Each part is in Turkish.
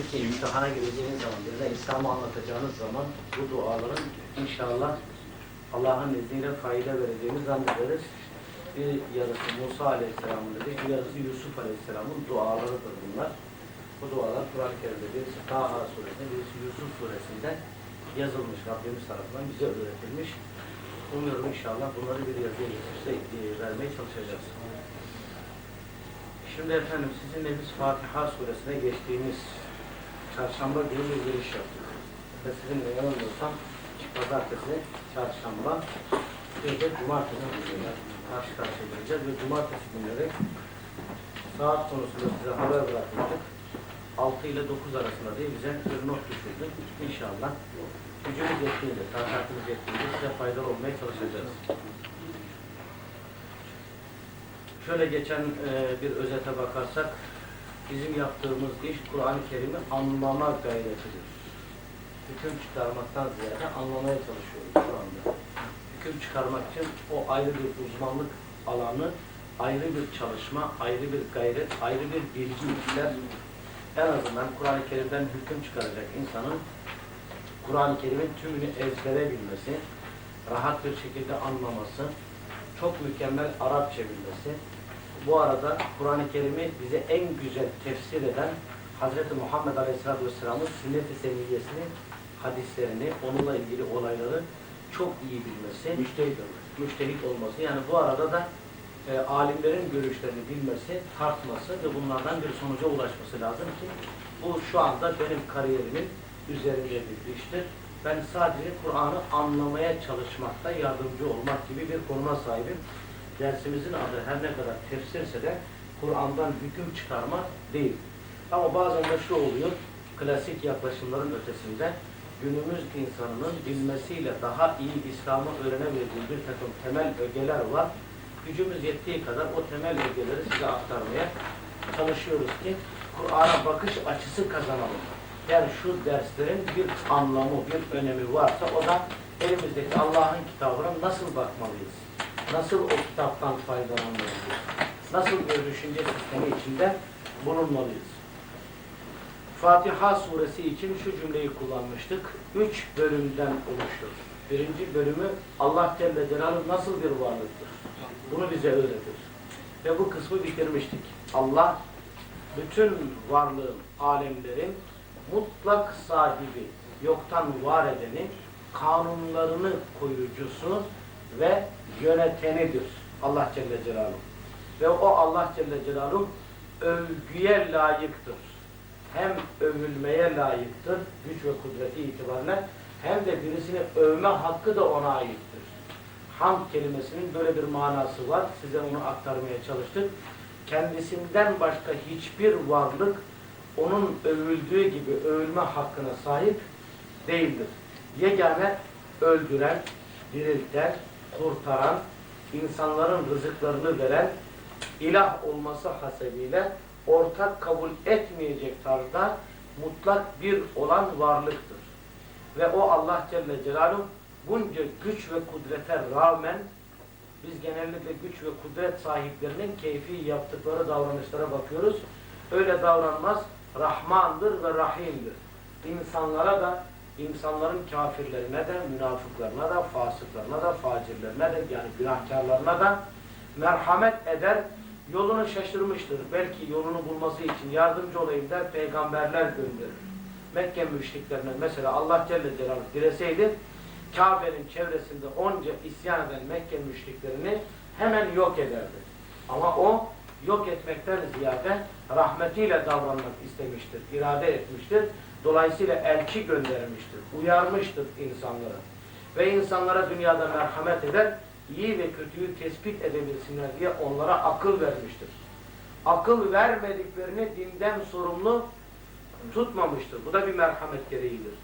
Türkiye imtihana gireceğiniz zaman, birine İslam'ı anlatacağınız zaman bu duaların inşallah Allah'ın izniyle fayda vereceğini zannederiz. Bir yarısı Musa Aleyhisselam'ın dedi, bir yarısı Yusuf Aleyhisselam'ın dualarıdır bunlar. Bu dualar Kur'an-ı Kerim'de birisi Taha suresinde, birisi Yusuf suresinde yazılmış Rabbimiz tarafından bize öğretilmiş. Umuyorum inşallah bunları bir yazıya geçirse e, vermeye çalışacağız. Şimdi efendim sizinle biz Fatiha suresine geçtiğimiz çarşamba günü bir giriş yaptık. Ve sizinle yanılmıyorsam pazartesi, çarşamba bir de cumartesi günleri karşı karşıya geleceğiz ve cumartesi günleri saat konusunda size haber bırakmıştık. 6 ile 9 arasında diye bize bir not düşürdük. İnşallah gücümüz yettiğince, takatımız yettiğince size faydalı olmaya çalışacağız. Şöyle geçen e, bir özete bakarsak, bizim yaptığımız iş Kur'an-ı Kerim'i anlama gayretidir. Hüküm çıkarmaktan ziyade anlamaya çalışıyoruz şu anda. Hüküm çıkarmak için o ayrı bir uzmanlık alanı, ayrı bir çalışma, ayrı bir gayret, ayrı bir bilgi ister. En azından Kur'an-ı Kerim'den hüküm çıkaracak insanın Kur'an-ı Kerim'in tümünü ezbere bilmesi, rahat bir şekilde anlaması, çok mükemmel Arapça bilmesi. Bu arada Kur'an-ı Kerim'i bize en güzel tefsir eden Hz. Muhammed Aleyhisselatü Vesselam'ın sünnet-i seniyyesini, hadislerini, onunla ilgili olayları çok iyi bilmesi, müştehit, müştehit olması. Yani bu arada da e, alimlerin görüşlerini bilmesi, tartması ve bunlardan bir sonuca ulaşması lazım ki bu şu anda benim kariyerimin üzerinde bir iştir. Ben sadece Kur'an'ı anlamaya çalışmakta yardımcı olmak gibi bir konuma sahibim. Dersimizin adı her ne kadar tefsirse de Kur'an'dan hüküm çıkarma değil. Ama bazen de şu oluyor, klasik yaklaşımların ötesinde günümüz insanının bilmesiyle daha iyi İslam'ı öğrenebildiği bir takım temel ögeler var. Gücümüz yettiği kadar o temel ögeleri size aktarmaya çalışıyoruz ki Kur'an'a bakış açısı kazanalım. Yani şu derslerin bir anlamı, bir önemi varsa o da elimizdeki Allah'ın kitabına nasıl bakmalıyız? Nasıl o kitaptan faydalanmalıyız? Nasıl bir düşünce sistemi içinde bulunmalıyız? Fatiha suresi için şu cümleyi kullanmıştık. Üç bölümden oluşur. Birinci bölümü Allah Celle Celaluhu nasıl bir varlıktır? Bunu bize öğretir. Ve bu kısmı bitirmiştik. Allah bütün varlığın, alemlerin mutlak sahibi, yoktan var edeni, kanunlarını koyucusu ve yönetenidir. Allah Celle Celaluhu. Ve o Allah Celle Celaluhu övgüye layıktır. Hem övülmeye layıktır, güç ve kudreti itibariyle, hem de birisini övme hakkı da ona aittir. Hamd kelimesinin böyle bir manası var. Size onu aktarmaya çalıştık. Kendisinden başka hiçbir varlık onun övüldüğü gibi övülme hakkına sahip değildir. Yegane öldüren, dirilten, kurtaran, insanların rızıklarını veren, ilah olması hasebiyle ortak kabul etmeyecek tarzda mutlak bir olan varlıktır. Ve o Allah Celle Celaluhu bunca güç ve kudrete rağmen biz genellikle güç ve kudret sahiplerinin keyfi yaptıkları davranışlara bakıyoruz. Öyle davranmaz. Rahmandır ve Rahim'dir. İnsanlara da, insanların kafirlerine de, münafıklarına da, fasıklarına da, facirlerine de, yani günahkarlarına da merhamet eder, yolunu şaşırmıştır. Belki yolunu bulması için yardımcı olayım der, peygamberler gönderir. Mekke müşriklerine mesela Allah Celle Celaluhu dileseydi, Kabe'nin çevresinde onca isyan eden Mekke müşriklerini hemen yok ederdi. Ama o yok etmekten ziyade rahmetiyle davranmak istemiştir, irade etmiştir. Dolayısıyla elçi göndermiştir, uyarmıştır insanları. Ve insanlara dünyada merhamet eder, iyi ve kötüyü tespit edebilsinler diye onlara akıl vermiştir. Akıl vermediklerini dinden sorumlu tutmamıştır. Bu da bir merhamet gereğidir.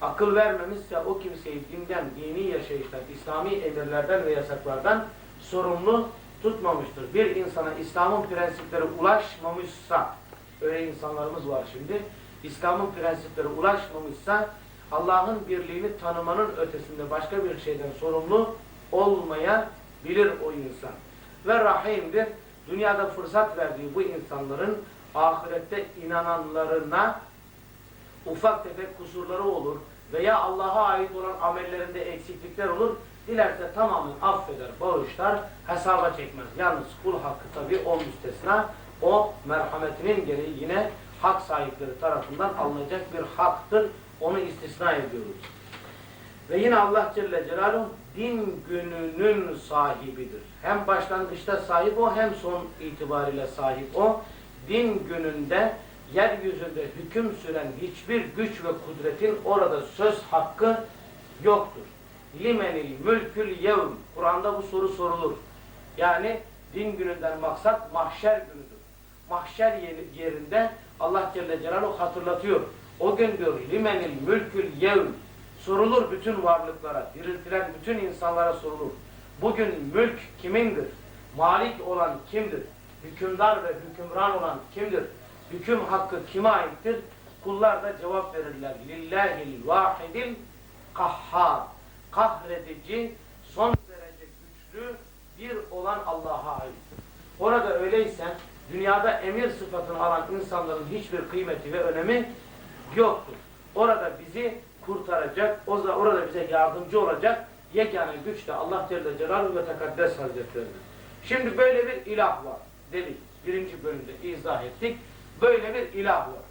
Akıl vermemişse o kimseyi dinden, dini yaşayıştan, İslami emirlerden ve yasaklardan sorumlu tutmamıştır. Bir insana İslam'ın prensipleri ulaşmamışsa, öyle insanlarımız var şimdi, İslam'ın prensipleri ulaşmamışsa, Allah'ın birliğini tanımanın ötesinde başka bir şeyden sorumlu olmayabilir o insan. Ve rahimdir, dünyada fırsat verdiği bu insanların ahirette inananlarına ufak tefek kusurları olur veya Allah'a ait olan amellerinde eksiklikler olur. Dilerse tamamen affeder, bağışlar, hesaba çekmez. Yalnız kul hakkı tabi o müstesna. O merhametinin gereği yine hak sahipleri tarafından alınacak bir haktır. Onu istisna ediyoruz. Ve yine Allah Celle Celaluhu din gününün sahibidir. Hem başlangıçta sahip o hem son itibariyle sahip o. Din gününde yeryüzünde hüküm süren hiçbir güç ve kudretin orada söz hakkı yoktur. Limenil mülkül yevm. Kur'an'da bu soru sorulur. Yani din gününden maksat mahşer günüdür. Mahşer yeri- yerinde Allah Celle Celaluhu hatırlatıyor. O gün diyor limenil mülkül yevm. Sorulur bütün varlıklara, diriltilen bütün insanlara sorulur. Bugün mülk kimindir? Malik olan kimdir? Hükümdar ve hükümran olan kimdir? Hüküm hakkı kime aittir? Kullar da cevap verirler. Lillahil vahidil kahhar. Kahredici, son derece güçlü bir olan Allah'a aittir. Orada öyleyse dünyada emir sıfatını alan insanların hiçbir kıymeti ve önemi yoktur. Orada bizi kurtaracak, orada bize yardımcı olacak yegane güç de Allah Celle Celaluhu ve Tekaddes Hazretleri'dir. Şimdi böyle bir ilah var dedik. Birinci bölümde izah ettik. Böyle bir ilah var.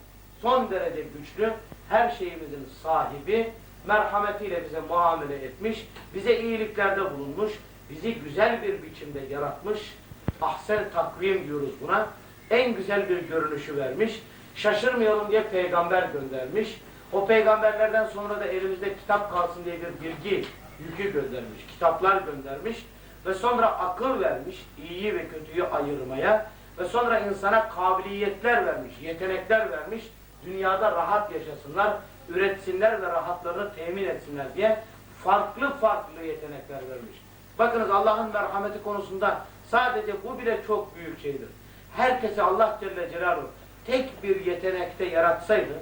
Son derece güçlü, her şeyimizin sahibi, merhametiyle bize muamele etmiş, bize iyiliklerde bulunmuş, bizi güzel bir biçimde yaratmış, ahsen takvim diyoruz buna, en güzel bir görünüşü vermiş, şaşırmayalım diye peygamber göndermiş, o peygamberlerden sonra da elimizde kitap kalsın diye bir bilgi yükü göndermiş, kitaplar göndermiş ve sonra akıl vermiş, iyiyi ve kötüyü ayırmaya ve sonra insana kabiliyetler vermiş, yetenekler vermiş, dünyada rahat yaşasınlar, üretsinler ve rahatlarını temin etsinler diye farklı farklı yetenekler vermiş. Bakınız Allah'ın merhameti konusunda sadece bu bile çok büyük şeydir. Herkese Allah Celle Celaluhu tek bir yetenekte yaratsaydı,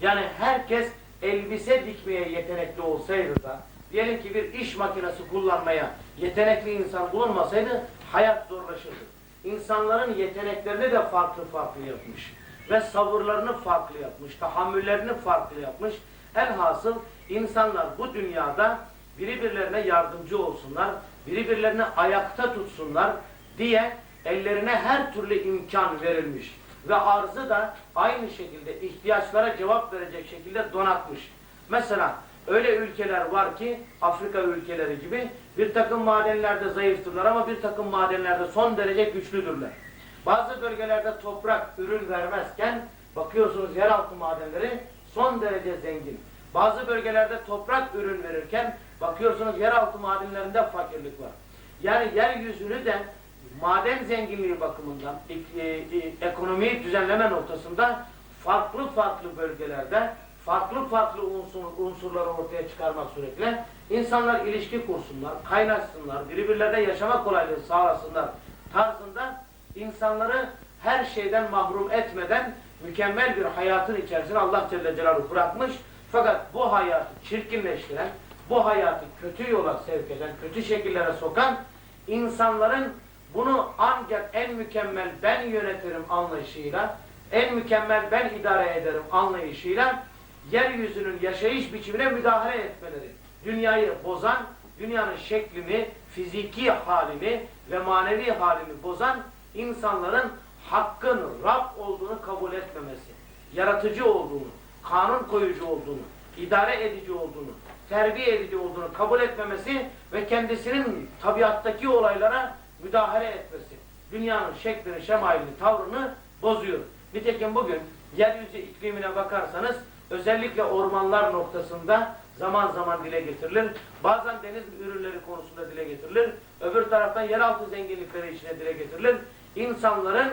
yani herkes elbise dikmeye yetenekli olsaydı da, diyelim ki bir iş makinesi kullanmaya yetenekli insan bulunmasaydı, hayat zorlaşırdı. İnsanların yeteneklerini de farklı farklı yapmış. Ve sabırlarını farklı yapmış, tahammüllerini farklı yapmış. Elhasıl insanlar bu dünyada birbirlerine yardımcı olsunlar, birbirlerini ayakta tutsunlar diye ellerine her türlü imkan verilmiş. Ve arzı da aynı şekilde ihtiyaçlara cevap verecek şekilde donatmış. Mesela öyle ülkeler var ki Afrika ülkeleri gibi bir takım madenlerde zayıftırlar ama bir takım madenlerde son derece güçlüdürler. Bazı bölgelerde toprak ürün vermezken bakıyorsunuz yeraltı madenleri son derece zengin. Bazı bölgelerde toprak ürün verirken bakıyorsunuz yeraltı madenlerinde fakirlik var. Yani yeryüzünü de maden zenginliği bakımından ek- e, e, ekonomiyi düzenleme noktasında farklı farklı bölgelerde farklı farklı unsur, unsurları ortaya çıkarmak suretiyle insanlar ilişki kursunlar, kaynaşsınlar, birbirlerine yaşama kolaylığı sağlasınlar tarzında insanları her şeyden mahrum etmeden mükemmel bir hayatın içerisine Allah Celle Celaluhu bırakmış. Fakat bu hayatı çirkinleştiren, bu hayatı kötü yola sevk eden, kötü şekillere sokan insanların bunu ancak en mükemmel ben yönetirim anlayışıyla, en mükemmel ben idare ederim anlayışıyla yeryüzünün yaşayış biçimine müdahale etmeleri. Dünyayı bozan, dünyanın şeklini, fiziki halini ve manevi halini bozan insanların hakkın Rab olduğunu kabul etmemesi, yaratıcı olduğunu, kanun koyucu olduğunu, idare edici olduğunu, terbiye edici olduğunu kabul etmemesi ve kendisinin tabiattaki olaylara müdahale etmesi. Dünyanın şeklini, şemailini, tavrını bozuyor. Nitekim bugün yeryüzü iklimine bakarsanız özellikle ormanlar noktasında zaman zaman dile getirilir. Bazen deniz ürünleri konusunda dile getirilir. Öbür taraftan yeraltı zenginlikleri içine dile getirilir. İnsanların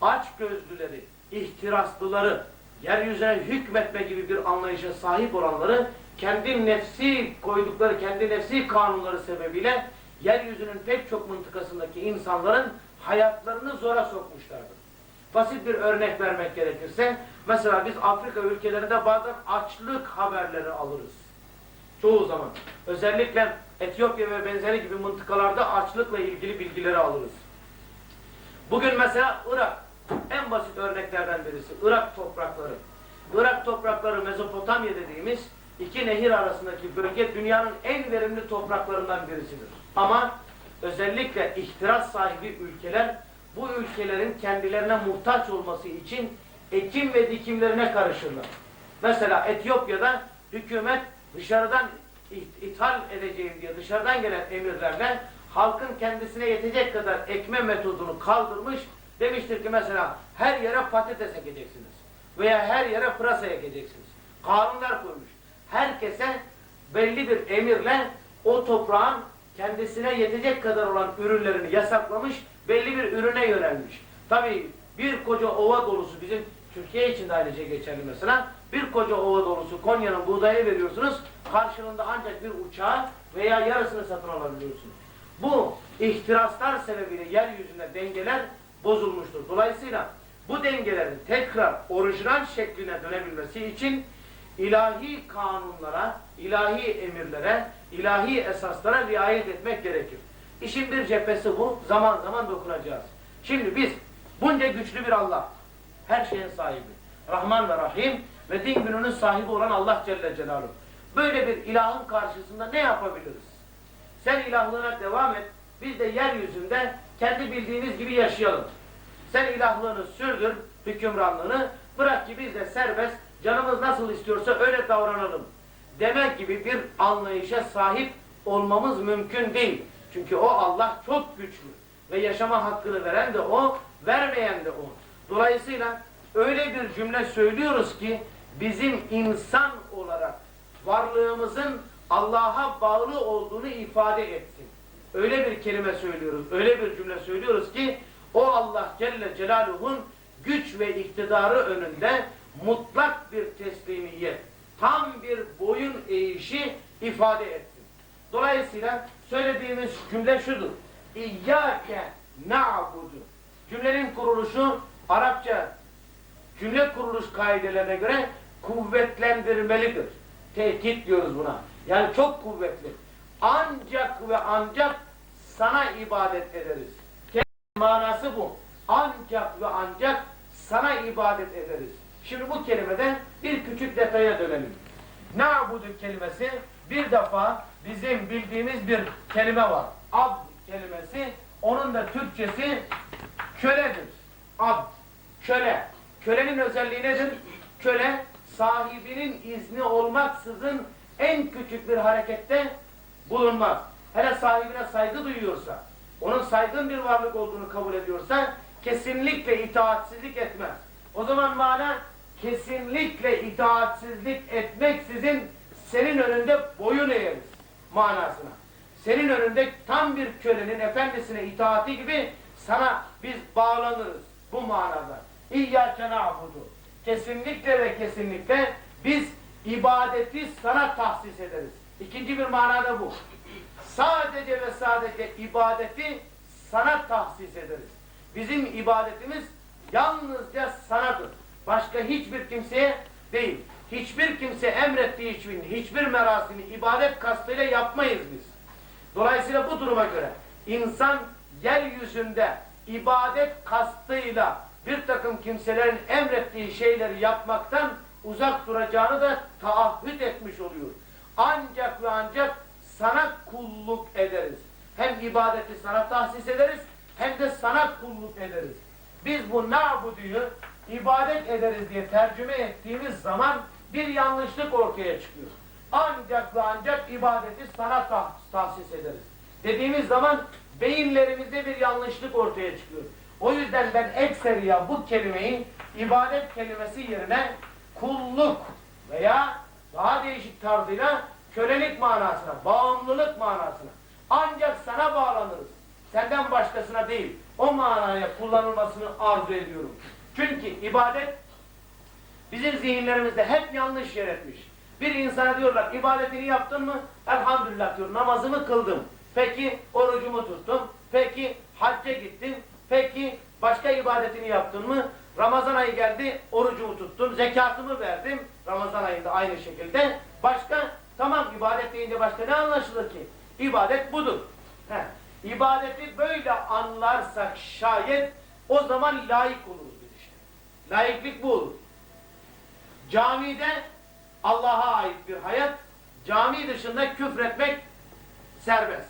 aç gözlüleri, ihtiraslıları, yeryüzüne hükmetme gibi bir anlayışa sahip olanları kendi nefsi koydukları, kendi nefsi kanunları sebebiyle yeryüzünün pek çok mıntıkasındaki insanların hayatlarını zora sokmuşlardır. Basit bir örnek vermek gerekirse, mesela biz Afrika ülkelerinde bazen açlık haberleri alırız. Çoğu zaman. Özellikle Etiyopya ve benzeri gibi mıntıkalarda açlıkla ilgili bilgileri alırız. Bugün mesela Irak, en basit örneklerden birisi, Irak toprakları. Irak toprakları Mezopotamya dediğimiz iki nehir arasındaki bölge dünyanın en verimli topraklarından birisidir. Ama özellikle ihtiras sahibi ülkeler bu ülkelerin kendilerine muhtaç olması için ekim ve dikimlerine karışırlar. Mesela Etiyopya'da hükümet dışarıdan it- ithal edeceğim diye dışarıdan gelen emirlerle halkın kendisine yetecek kadar ekme metodunu kaldırmış. Demiştir ki mesela her yere patates ekeceksiniz. Veya her yere pırasa ekeceksiniz. Kanunlar koymuş. Herkese belli bir emirle o toprağın kendisine yetecek kadar olan ürünlerini yasaklamış, belli bir ürüne yönelmiş. Tabii bir koca ova dolusu bizim Türkiye için de aynı şey geçerli mesela. Bir koca ova dolusu Konya'nın buğdayı veriyorsunuz. Karşılığında ancak bir uçağı veya yarısını satın alabiliyorsunuz. Bu ihtiraslar sebebiyle yeryüzünde dengeler bozulmuştur. Dolayısıyla bu dengelerin tekrar orijinal şekline dönebilmesi için ilahi kanunlara, ilahi emirlere, ilahi esaslara riayet etmek gerekir. İşin bir cephesi bu. Zaman zaman dokunacağız. Şimdi biz bunca güçlü bir Allah, her şeyin sahibi, Rahman ve Rahim ve din gününün sahibi olan Allah Celle Celaluhu. Böyle bir ilahın karşısında ne yapabiliriz? Sen ilahlığına devam et. Biz de yeryüzünde kendi bildiğimiz gibi yaşayalım. Sen ilahlığını sürdür, hükümranlığını. Bırak ki biz de serbest, canımız nasıl istiyorsa öyle davranalım. Demek gibi bir anlayışa sahip olmamız mümkün değil. Çünkü o Allah çok güçlü. Ve yaşama hakkını veren de o, vermeyen de o. Dolayısıyla öyle bir cümle söylüyoruz ki bizim insan olarak varlığımızın Allah'a bağlı olduğunu ifade etsin. Öyle bir kelime söylüyoruz, öyle bir cümle söylüyoruz ki o Allah Celle Celaluhu'nun güç ve iktidarı önünde mutlak bir teslimiyet, tam bir boyun eğişi ifade etsin. Dolayısıyla söylediğimiz cümle şudur. İyyâke na'budu. Cümlenin kuruluşu Arapça cümle kuruluş kaidelerine göre kuvvetlendirmelidir. Tehdit diyoruz buna. Yani çok kuvvetli. Ancak ve ancak sana ibadet ederiz. Kelime manası bu. Ancak ve ancak sana ibadet ederiz. Şimdi bu kelimeden bir küçük detaya dönelim. Na'budu kelimesi bir defa bizim bildiğimiz bir kelime var. Abd kelimesi onun da Türkçesi köledir. Abd, köle. Kölenin özelliği nedir? Köle sahibinin izni olmaksızın en küçük bir harekette bulunmaz. Hele sahibine saygı duyuyorsa, onun saygın bir varlık olduğunu kabul ediyorsa kesinlikle itaatsizlik etmez. O zaman mana kesinlikle itaatsizlik etmeksizin senin önünde boyun eğeriz manasına. Senin önünde tam bir kölenin efendisine itaati gibi sana biz bağlanırız bu manada. İyyâke na'budu. Kesinlikle ve kesinlikle biz ibadeti sana tahsis ederiz. İkinci bir manada bu. Sadece ve sadece ibadeti sana tahsis ederiz. Bizim ibadetimiz yalnızca sanadır. Başka hiçbir kimseye değil. Hiçbir kimse emrettiği için hiçbir merasimi ibadet kastıyla yapmayız biz. Dolayısıyla bu duruma göre insan yeryüzünde ibadet kastıyla bir takım kimselerin emrettiği şeyleri yapmaktan uzak duracağını da taahhüt etmiş oluyor. Ancak ve ancak sana kulluk ederiz. Hem ibadeti sana tahsis ederiz hem de sana kulluk ederiz. Biz bu nabuduyu ibadet ederiz diye tercüme ettiğimiz zaman bir yanlışlık ortaya çıkıyor. Ancak ve ancak ibadeti sana tah- tahsis ederiz. Dediğimiz zaman beyinlerimizde bir yanlışlık ortaya çıkıyor. O yüzden ben ekseriya bu kelimeyi ibadet kelimesi yerine kulluk veya daha değişik tarzıyla kölelik manasına, bağımlılık manasına. Ancak sana bağlanırız. Senden başkasına değil. O manaya kullanılmasını arzu ediyorum. Çünkü ibadet bizim zihinlerimizde hep yanlış yer etmiş. Bir insana diyorlar ibadetini yaptın mı? Elhamdülillah diyor namazımı kıldım. Peki orucumu tuttum. Peki hacca gittim. Peki başka ibadetini yaptın mı? Ramazan ayı geldi orucumu tuttum. Zekatımı verdim. Ramazan ayında aynı şekilde. Başka tamam ibadet deyince başka ne anlaşılır ki? İbadet budur. Heh. İbadeti böyle anlarsak şayet o zaman layık oluruz. Layıklık bu olur. Camide Allah'a ait bir hayat, cami dışında küfretmek serbest.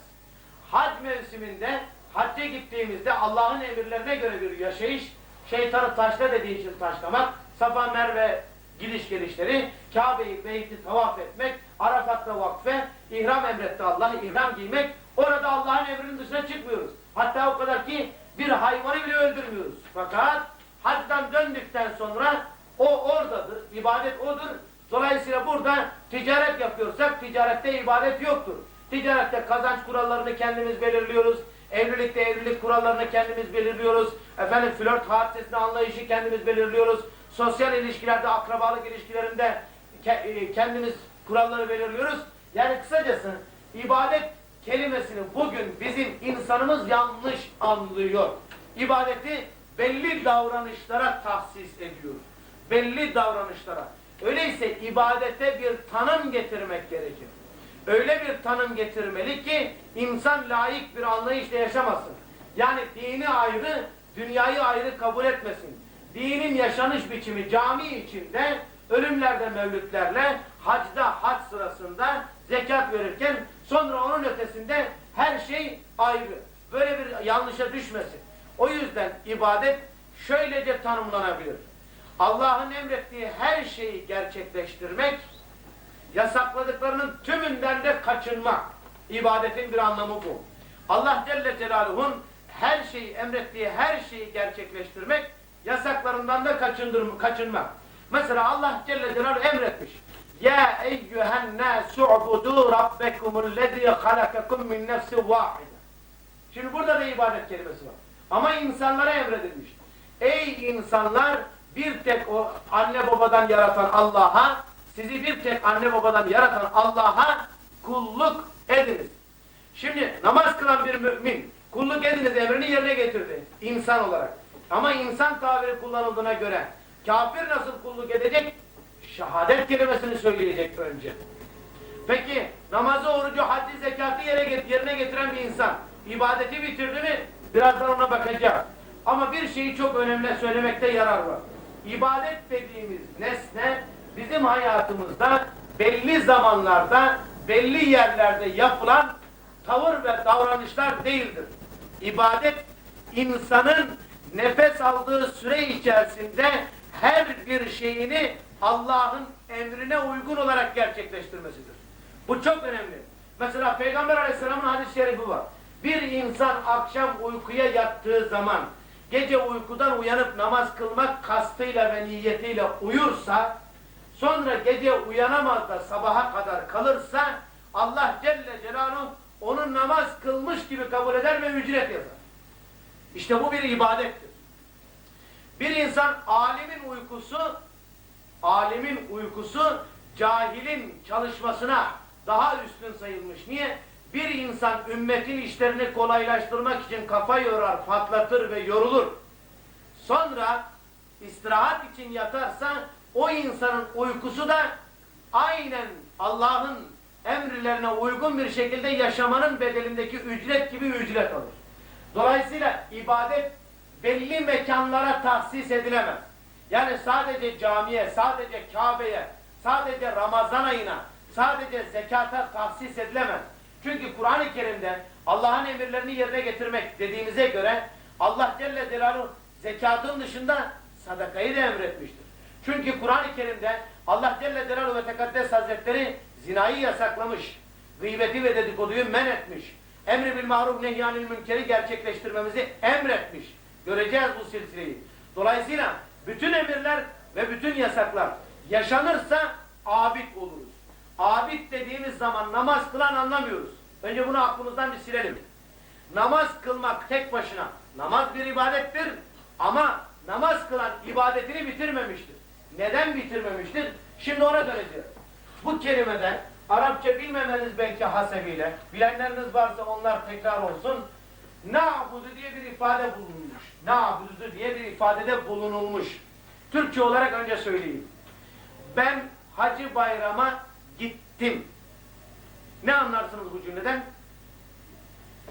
Hac mevsiminde hacca gittiğimizde Allah'ın emirlerine göre bir yaşayış, şeytanı taşla dediği için taşlamak, Safa Merve gidiş gelişleri, Kabe'yi, beyti tavaf etmek, Arafat'ta vakfe, ihram emretti Allah, ihram giymek, orada Allah'ın emrinin dışına çıkmıyoruz. Hatta o kadar ki bir hayvanı bile öldürmüyoruz. Fakat hacdan döndükten sonra o oradadır, ibadet odur. Dolayısıyla burada ticaret yapıyorsak ticarette ibadet yoktur. Ticarette kazanç kurallarını kendimiz belirliyoruz. Evlilikte evlilik kurallarını kendimiz belirliyoruz. Efendim flört hadisesini anlayışı kendimiz belirliyoruz. Sosyal ilişkilerde, akrabalık ilişkilerinde e, kendimiz kuralları belirliyoruz. Yani kısacası ibadet kelimesini bugün bizim insanımız yanlış anlıyor. İbadeti belli davranışlara tahsis ediyor. Belli davranışlara. Öyleyse ibadete bir tanım getirmek gerekir. Öyle bir tanım getirmeli ki insan layık bir anlayışla yaşamasın. Yani dini ayrı, dünyayı ayrı kabul etmesin. Dinin yaşanış biçimi cami içinde, ölümlerde mevlütlerle, hacda, hac sırasında zekat verirken sonra onun ötesinde her şey ayrı. Böyle bir yanlışa düşmesin. O yüzden ibadet şöylece tanımlanabilir. Allah'ın emrettiği her şeyi gerçekleştirmek, yasakladıklarının tümünden de kaçınmak. İbadetin bir anlamı bu. Allah Celle Celaluhu'nun her şeyi emrettiği her şeyi gerçekleştirmek, yasaklarından da kaçındır, kaçınmak. Mesela Allah Celle Celaluhu emretmiş. Ya eyyühen nâsü ubudu rabbekumullezî halakakum min nefsi vâhide. Şimdi burada da ibadet kelimesi var. Ama insanlara emredilmiş. Ey insanlar bir tek o anne babadan yaratan Allah'a, sizi bir tek anne babadan yaratan Allah'a kulluk ediniz. Şimdi namaz kılan bir mümin kulluk ediniz emrini yerine getirdi insan olarak. Ama insan tabiri kullanıldığına göre kafir nasıl kulluk edecek? Şehadet kelimesini söyleyecek önce. Peki namazı, orucu, haccı, zekatı yerine getiren bir insan ibadeti bitirdi mi? Birazdan ona bakacağız. Ama bir şeyi çok önemli söylemekte yarar var. İbadet dediğimiz nesne bizim hayatımızda belli zamanlarda, belli yerlerde yapılan tavır ve davranışlar değildir. İbadet insanın nefes aldığı süre içerisinde her bir şeyini Allah'ın emrine uygun olarak gerçekleştirmesidir. Bu çok önemli. Mesela Peygamber Aleyhisselam'ın hadis-i şerifi var. Bir insan akşam uykuya yattığı zaman gece uykudan uyanıp namaz kılmak kastıyla ve niyetiyle uyursa sonra gece uyanamaz da sabaha kadar kalırsa Allah Celle Celaluhu onun namaz kılmış gibi kabul eder ve ücret yazar. İşte bu bir ibadettir. Bir insan alimin uykusu alimin uykusu cahilin çalışmasına daha üstün sayılmış. Niye? Bir insan ümmetin işlerini kolaylaştırmak için kafa yorar, patlatır ve yorulur. Sonra istirahat için yatarsa o insanın uykusu da aynen Allah'ın emirlerine uygun bir şekilde yaşamanın bedelindeki ücret gibi ücret alır. Dolayısıyla ibadet belli mekanlara tahsis edilemez. Yani sadece camiye, sadece Kabe'ye, sadece Ramazan ayına, sadece zekata tahsis edilemez. Çünkü Kur'an-ı Kerim'de Allah'ın emirlerini yerine getirmek dediğimize göre Allah Celle Celaluhu zekatın dışında sadakayı da emretmiştir. Çünkü Kur'an-ı Kerim'de Allah Celle Celaluhu ve Tekaddes Hazretleri zinayı yasaklamış, gıybeti ve dedikoduyu men etmiş, emri bil maruf nehyanil münkeri gerçekleştirmemizi emretmiş. Göreceğiz bu silsileyi. Dolayısıyla bütün emirler ve bütün yasaklar yaşanırsa abid oluruz. Abid dediğimiz zaman namaz kılan anlamıyoruz. Önce bunu aklımızdan bir silelim. Namaz kılmak tek başına namaz bir ibadettir ama namaz kılan ibadetini bitirmemiştir. Neden bitirmemiştir? Şimdi ona döneceğiz. Bu kelimeden Arapça bilmemeniz belki hasebiyle, bilenleriniz varsa onlar tekrar olsun. Na'budu diye bir ifade bulunmuş. Na'budu diye bir ifadede bulunulmuş. Türkçe olarak önce söyleyeyim. Ben Hacı Bayram'a gittim. Ne anlarsınız bu cümleden?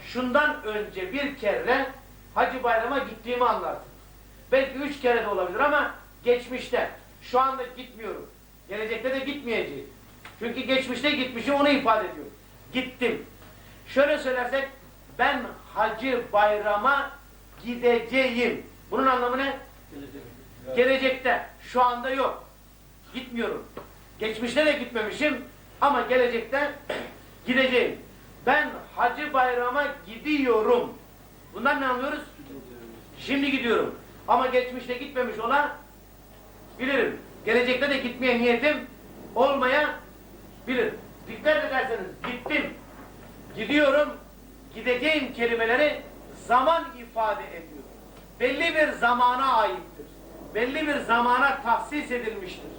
Şundan önce bir kere Hacı Bayram'a gittiğimi anlarsınız. Belki üç kere de olabilir ama geçmişte. Şu anda gitmiyorum. Gelecekte de gitmeyeceğim. Çünkü geçmişte gitmişim onu ifade ediyor. Gittim. Şöyle söylersek ben hacı bayrama gideceğim. Bunun anlamı ne? Gelecekte. Şu anda yok. Gitmiyorum. Geçmişte de gitmemişim ama gelecekte gideceğim. Ben hacı bayrama gidiyorum. Bundan ne anlıyoruz? Şimdi gidiyorum. Ama geçmişte gitmemiş olan bilirim. Gelecekte de gitmeye niyetim olmaya bilir. Dikkat ederseniz gittim, gidiyorum, gideceğim kelimeleri zaman ifade ediyor. Belli bir zamana aittir. Belli bir zamana tahsis edilmiştir.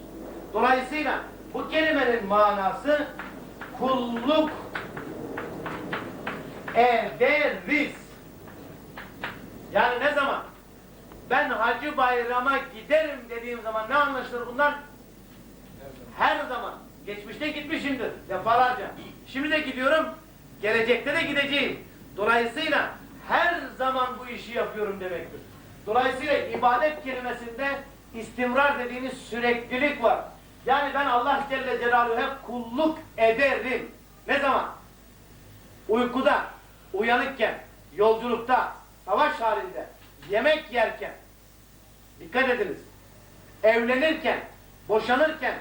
Dolayısıyla bu kelimenin manası kulluk ederiz. Yani ne zaman? Ben hacı bayrama giderim dediğim zaman ne anlaşılır bundan? Her zaman. Geçmişte gitmişimdir defalarca. Şimdi de gidiyorum, gelecekte de gideceğim. Dolayısıyla her zaman bu işi yapıyorum demektir. Dolayısıyla ibadet kelimesinde istimrar dediğimiz süreklilik var. Yani ben Allah Celle Celaluhu hep kulluk ederim. Ne zaman? Uykuda, uyanıkken, yolculukta, savaş halinde, yemek yerken, dikkat ediniz, evlenirken, boşanırken,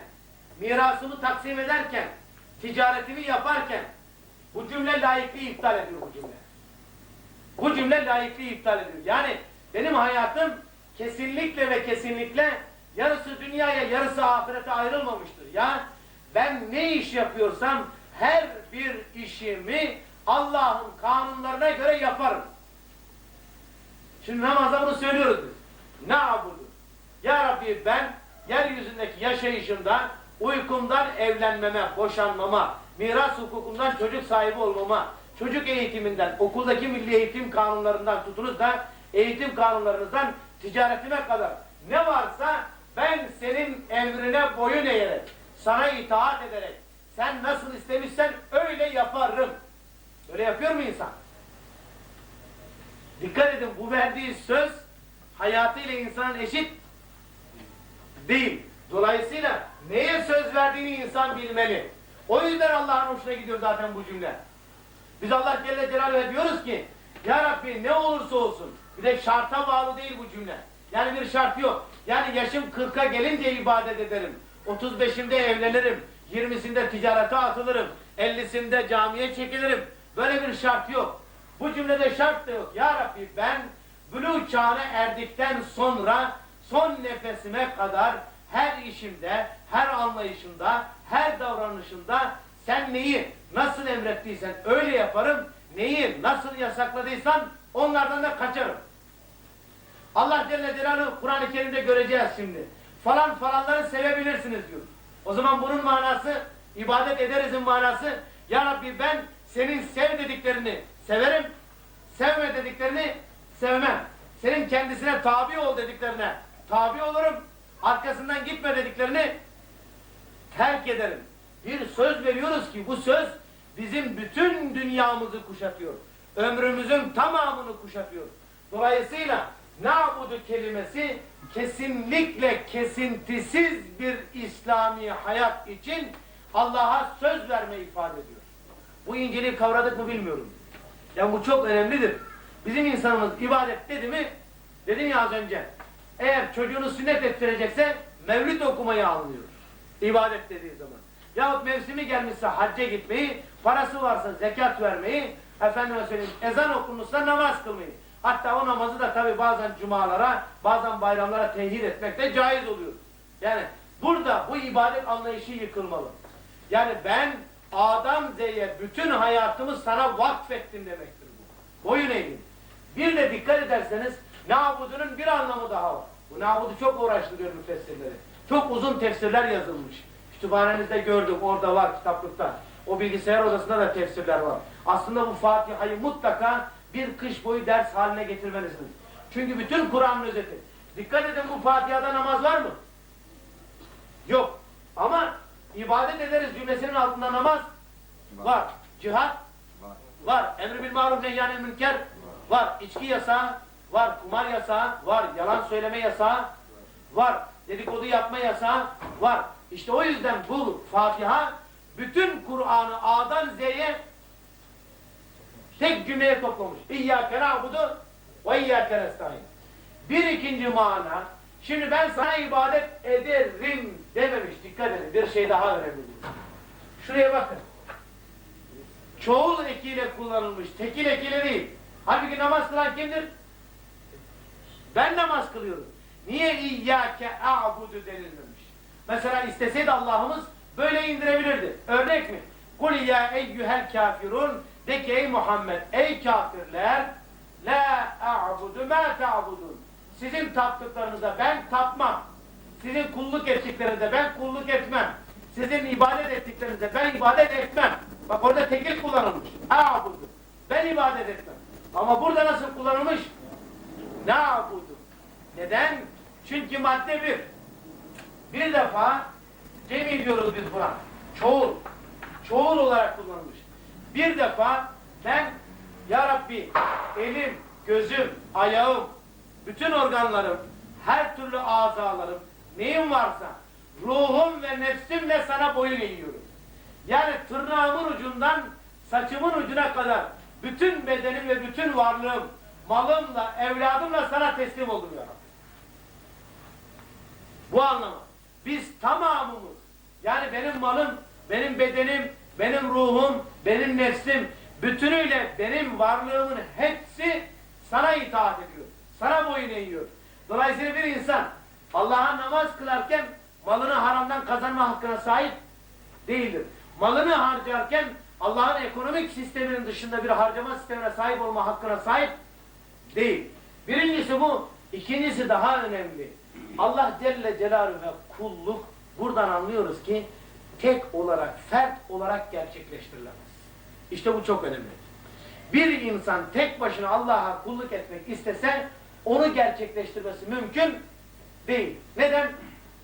mirasımı taksim ederken, ticaretimi yaparken, bu cümle layıklığı iptal ediyor bu cümle. Bu cümle layıklığı iptal ediyor. Yani benim hayatım kesinlikle ve kesinlikle yarısı dünyaya yarısı ahirete ayrılmamıştır. Ya ben ne iş yapıyorsam her bir işimi Allah'ın kanunlarına göre yaparım. Şimdi namazda bunu söylüyoruz biz. Ne abudu? Ya Rabbi ben yeryüzündeki yaşayışımda uykumdan evlenmeme, boşanmama, miras hukukundan çocuk sahibi olmama, çocuk eğitiminden, okuldaki milli eğitim kanunlarından tutunuz da eğitim kanunlarınızdan ticaretime kadar ne varsa ben senin emrine boyun eğerek, sana itaat ederek, sen nasıl istemişsen öyle yaparım. Öyle yapıyor mu insan? Dikkat edin bu verdiği söz hayatıyla insanın eşit değil. Dolayısıyla neye söz verdiğini insan bilmeli. O yüzden Allah'ın hoşuna gidiyor zaten bu cümle. Biz Allah Celle Celaluhu'ya diyoruz ki Ya Rabbi ne olursa olsun bir de şarta bağlı değil bu cümle. Yani bir şart yok. Yani yaşım 40'a gelince ibadet ederim. 35'imde evlenirim. 20'sinde ticarete atılırım. 50'sinde camiye çekilirim. Böyle bir şart yok. Bu cümlede şart da yok. Ya Rabbi ben buluğ çağına erdikten sonra son nefesime kadar her işimde, her anlayışımda, her davranışımda sen neyi nasıl emrettiysen öyle yaparım. Neyi nasıl yasakladıysan onlardan da kaçarım. Allah Celle Celaluhu Kur'an-ı Kerim'de göreceğiz şimdi. Falan falanları sevebilirsiniz diyor. O zaman bunun manası, ibadet ederizin manası, Ya Rabbi ben senin sev dediklerini severim, sevme dediklerini sevmem. Senin kendisine tabi ol dediklerine tabi olurum, arkasından gitme dediklerini terk ederim. Bir söz veriyoruz ki bu söz bizim bütün dünyamızı kuşatıyor. Ömrümüzün tamamını kuşatıyor. Dolayısıyla nabudu kelimesi kesinlikle kesintisiz bir İslami hayat için Allah'a söz verme ifade ediyor. Bu inceliği kavradık mı bilmiyorum. Yani bu çok önemlidir. Bizim insanımız ibadet dedi mi, dedim ya az önce, eğer çocuğunu sünnet ettirecekse mevlid okumayı anlıyor. İbadet dediği zaman. Yahut mevsimi gelmişse hacca gitmeyi, parası varsa zekat vermeyi, efendime söyleyeyim ezan okunmuşsa namaz kılmayı. Hatta o namazı da tabi bazen cumalara, bazen bayramlara tehir etmek de caiz oluyor. Yani burada bu ibadet anlayışı yıkılmalı. Yani ben A'dan Z'ye bütün hayatımı sana vakfettim demektir bu. Boyun eğdim. Bir de dikkat ederseniz nabudunun bir anlamı daha var. Bu nabudu çok uğraştırıyor müfessirleri. Çok uzun tefsirler yazılmış. Kütüphanenizde gördüm, orada var kitaplıkta. O bilgisayar odasında da tefsirler var. Aslında bu Fatiha'yı mutlaka bir kış boyu ders haline getirmelisiniz. Çünkü bütün Kur'an'ın özeti. Dikkat edin bu Fatiha'da namaz var mı? Yok. Ama ibadet ederiz cümlesinin altında namaz var. Cihat Var. var. Emri bil maruf nehyanil münker var. İçki yasağı var. Kumar yasağı var. Yalan söyleme yasağı var. dedikodu yapma yasağı var. İşte o yüzden bu Fatiha bütün Kur'an'ı A'dan Z'ye tek cümleye toplamış. İyyâke na'budu ve iyyâke nestaîn. Bir ikinci mana, şimdi ben sana ibadet ederim dememiş. Dikkat edin, bir şey daha önemli. Şuraya bakın. Çoğul ekiyle kullanılmış, tekil ekiyle değil. Halbuki namaz kılan kimdir? Ben namaz kılıyorum. Niye iyyâke a'budu denilmemiş? Mesela isteseydi Allah'ımız böyle indirebilirdi. Örnek mi? Kul ya eyyühel kafirun de ki ey Muhammed ey kafirler la a'budu ma ta'budun. Sizin taptıklarınıza ben tapmam. Sizin kulluk ettiklerinize ben kulluk etmem. Sizin ibadet ettiklerinize ben ibadet etmem. Bak orada tekil kullanılmış. A'budu. Ben ibadet etmem. Ama burada nasıl kullanılmış? Ne abudu? Neden? Çünkü madde bir. Bir defa cemi diyoruz biz buna. Çoğul. Çoğul olarak kullanılmış. Bir defa ben Ya Rabbi elim, gözüm, ayağım, bütün organlarım, her türlü azalarım, neyim varsa ruhum ve nefsimle sana boyun eğiyorum. Yani tırnağımın ucundan saçımın ucuna kadar bütün bedenim ve bütün varlığım, malımla, evladımla sana teslim oldum ya Rabbi. Bu anlama. Biz tamamımız, yani benim malım, benim bedenim, benim ruhum, benim nefsim, bütünüyle benim varlığımın hepsi sana itaat ediyor. Sana boyun eğiyor. Dolayısıyla bir insan Allah'a namaz kılarken malını haramdan kazanma hakkına sahip değildir. Malını harcarken Allah'ın ekonomik sisteminin dışında bir harcama sistemine sahip olma hakkına sahip değil. Birincisi bu. İkincisi daha önemli. Allah Celle Celaluhu ve kulluk buradan anlıyoruz ki tek olarak, fert olarak gerçekleştirilemez. İşte bu çok önemli. Bir insan tek başına Allah'a kulluk etmek istese onu gerçekleştirmesi mümkün değil. Neden?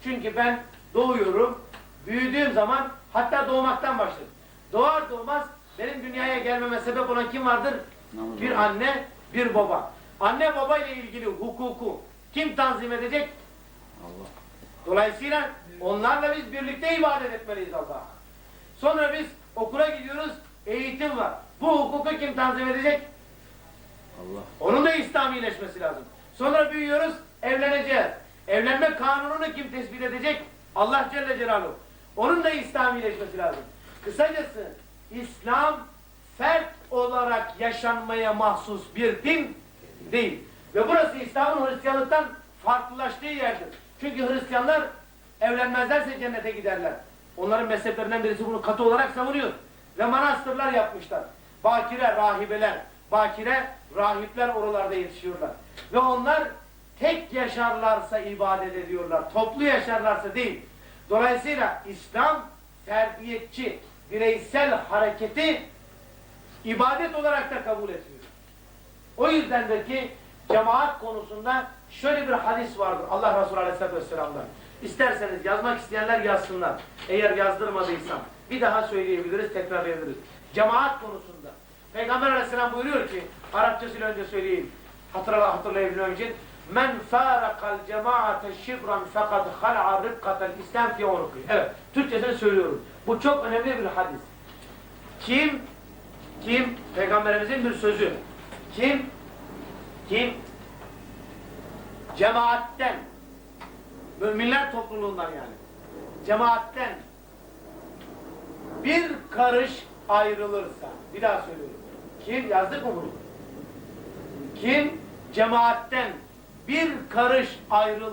Çünkü ben doğuyorum, büyüdüğüm zaman hatta doğmaktan başladım. Doğar doğmaz benim dünyaya gelmeme sebep olan kim vardır? Bir anne, bir baba. Anne baba ile ilgili hukuku kim tanzim edecek? Allah. Dolayısıyla onlarla biz birlikte ibadet etmeliyiz Allah'a. Sonra biz okula gidiyoruz, eğitim var. Bu hukuku kim tanzim edecek? Allah. Onun da İslamileşmesi lazım. Sonra büyüyoruz, evleneceğiz. Evlenme kanununu kim tespit edecek? Allah Celle Celaluhu. Onun da İslamileşmesi lazım. Kısacası İslam fert olarak yaşanmaya mahsus bir din değil. Ve burası İslam'ın Hristiyanlıktan farklılaştığı yerdir. Çünkü Hristiyanlar evlenmezlerse cennete giderler. Onların mezheplerinden birisi bunu katı olarak savunuyor. Ve manastırlar yapmışlar. Bakire rahibeler, bakire rahipler oralarda yetişiyorlar. Ve onlar tek yaşarlarsa ibadet ediyorlar. Toplu yaşarlarsa değil. Dolayısıyla İslam ferdiyetçi, bireysel hareketi ibadet olarak da kabul etmiyor. O yüzdendir ki cemaat konusunda şöyle bir hadis vardır Allah Resulü Aleyhisselatü Vesselam'dan. İsterseniz yazmak isteyenler yazsınlar. Eğer yazdırmadıysam bir daha söyleyebiliriz, tekrarlayabiliriz. Cemaat konusunda. Peygamber Aleyhisselam buyuruyor ki, Arapçasıyla önce söyleyeyim, hatırla, hatırlayabilmem için. Men farakal cemaate şibran fakat hal'a rıbkatel İslam fi unuki. Evet, Türkçesini söylüyorum. Bu çok önemli bir hadis. Kim, kim, Peygamberimizin bir sözü. Kim, kim, cemaatten, müminler topluluğundan yani, cemaatten bir karış ayrılırsa, bir daha söylüyorum. Kim, yazdık mı bunu? Kim, cemaatten bir karış ayrılırsa,